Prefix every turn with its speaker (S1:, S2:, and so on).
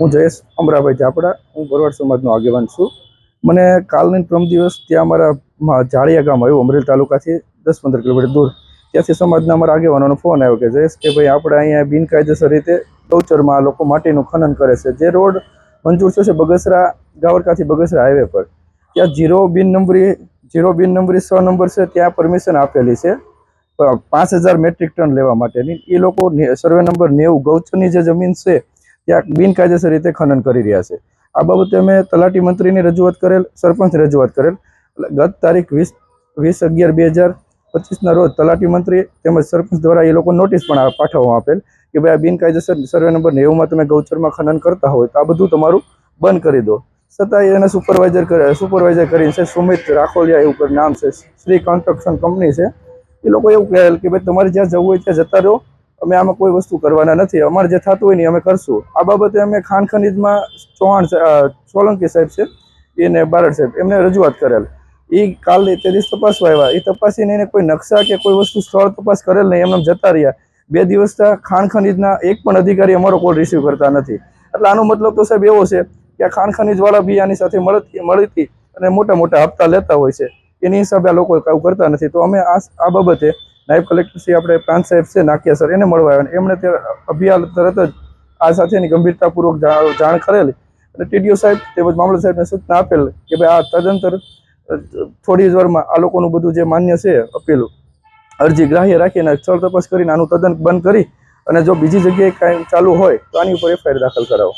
S1: હું જયેશ અમરાભાઈ જાપડા. હું ભરવાડ સમાજનો આગેવાન છું. મને કાલની પ્રમ દિવસ ત્યાં અમારા જાળિયા ગામ આવ્યું, અમરેલી તાલુકાથી દસ પંદર કિલોમીટર દૂર. ત્યાંથી સમાજના અમારા આગેવાનોનો ફોન આવ્યો કે જયેશ કે ભાઈ આપણે અહીંયા બિનકાયદેસર રીતે ગૌચરમાં લોકો માટીનું ખનન કરે છે. જે રોડ મંજૂર છે બગસરા ગાવરકાથી બગસરા હાઈવે પર. ત્યાં જીરો બિન નંબરી, જીરો બિન નંબરી સો નંબર છે, ત્યાં પરમિશન આપેલી છે. પાંચ હજાર મેટ્રિક ટન લેવા માટેની. એ લોકો સર્વે નંબર નેવું ગૌચરની જે જમીન છે ત્યાં બિનકાયદેસર રીતે ખનન કરી રહ્યા છે. આ બાબતે અમે તલાટી મંત્રીની રજૂઆત કરેલ સરપંચ રજૂઆત કરેલ. ગત તારીખ વીસ વીસ અગિયાર બે હજાર પચીસના રોજ તલાટી મંત્રી તેમજ સરપંચ દ્વારા એ લોકો નોટિસ પણ પાઠવવામાં આપેલ કે ભાઈ આ બિનકાયદેસર સર્વે નંબર નેવુંમાં તમે ગૌચરમાં ખનન કરતા હોય તો આ બધું તમારું બંધ કરી દો. છતાંય એના સુપરવાઇઝર કરે, સુપરવાઇઝર કરીને છે, સુમિત રાખોલિયા કરી નામ છે શ્રી કન્સ્ટ્રક્શન કંપની છે. એ લોકો એવું કહેલ કે ભાઈ તમારે જ્યાં જવું હોય ત્યાં જતા રહો. અમે આમાં કોઈ વસ્તુ કરવાના નથી. અમારે જે થતું હોય ને અમે કરશું. આ બાબતે અમે ખાન ખનીજમાં ચૌહાણ સોલંકી સાહેબ છે, એને બારડ સાહેબ, એમને રજૂઆત કરેલ. એ કાલે તે દિવસ તપાસવા આવ્યા. એ તપાસીને એને કોઈ નકશા કે કોઈ વસ્તુ સ્થળ તપાસ કરેલ નહીં એમને જતા રહ્યા. બે દિવસના ખાણ ખનીજના એક પણ અધિકારી અમારો કોલ રિસીવ કરતા નથી. એટલે આનો મતલબ તો સાહેબ એવો છે કે આ ખાણ ખનીજવાળા બી આની સાથે મળતી મળતી અને મોટા મોટા હપ્તા લેતા હોય છે. એની હિસાબે આ લોકો કરતા નથી. તો અમે આ બાબતે નાયબ કલેક્ટર શ્રી આપણે પ્રાંત સાહેબ છે, નાકિયા સર, એને મળવા આવ્યા એમણે તે અભિયાન તરત જ આ સાથેની ગંભીરતાપૂર્વક જાણ કરેલી. અને ટીડીઓ સાહેબ તેમજ મામલત સાહેબને સૂચના આપેલ કે ભાઈ આ તદંતર થોડી જ વારમાં આ લોકોનું બધું જે માન્ય છે, અપેલું અરજી ગ્રાહ્ય રાખીને સ્થળ તપાસ કરીને આનું તદ્દન બંધ કરી અને જો બીજી જગ્યાએ કાંઈ ચાલુ હોય તો આની ઉપર એફઆઈઆર દાખલ કરાવો.